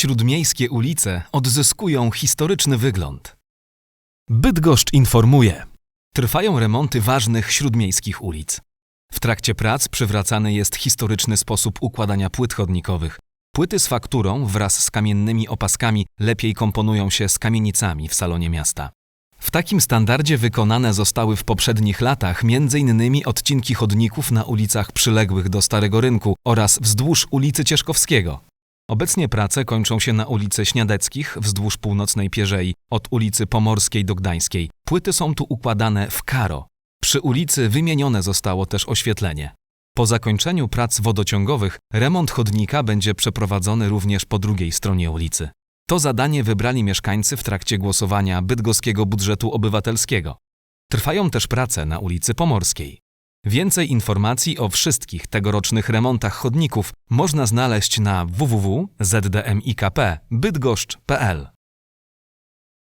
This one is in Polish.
śródmiejskie ulice odzyskują historyczny wygląd. Bydgoszcz informuje. Trwają remonty ważnych śródmiejskich ulic. W trakcie prac przywracany jest historyczny sposób układania płyt chodnikowych. Płyty z fakturą wraz z kamiennymi opaskami lepiej komponują się z kamienicami w salonie miasta. W takim standardzie wykonane zostały w poprzednich latach m.in. odcinki chodników na ulicach przyległych do Starego Rynku oraz wzdłuż ulicy Cieszkowskiego. Obecnie prace kończą się na ulicy Śniadeckich wzdłuż północnej Pierzei, od ulicy Pomorskiej do Gdańskiej. Płyty są tu układane w karo. Przy ulicy wymienione zostało też oświetlenie. Po zakończeniu prac wodociągowych remont chodnika będzie przeprowadzony również po drugiej stronie ulicy. To zadanie wybrali mieszkańcy w trakcie głosowania bydgoskiego budżetu obywatelskiego. Trwają też prace na ulicy Pomorskiej. Więcej informacji o wszystkich tegorocznych remontach chodników można znaleźć na www.zdmikp.bydgoszcz.pl.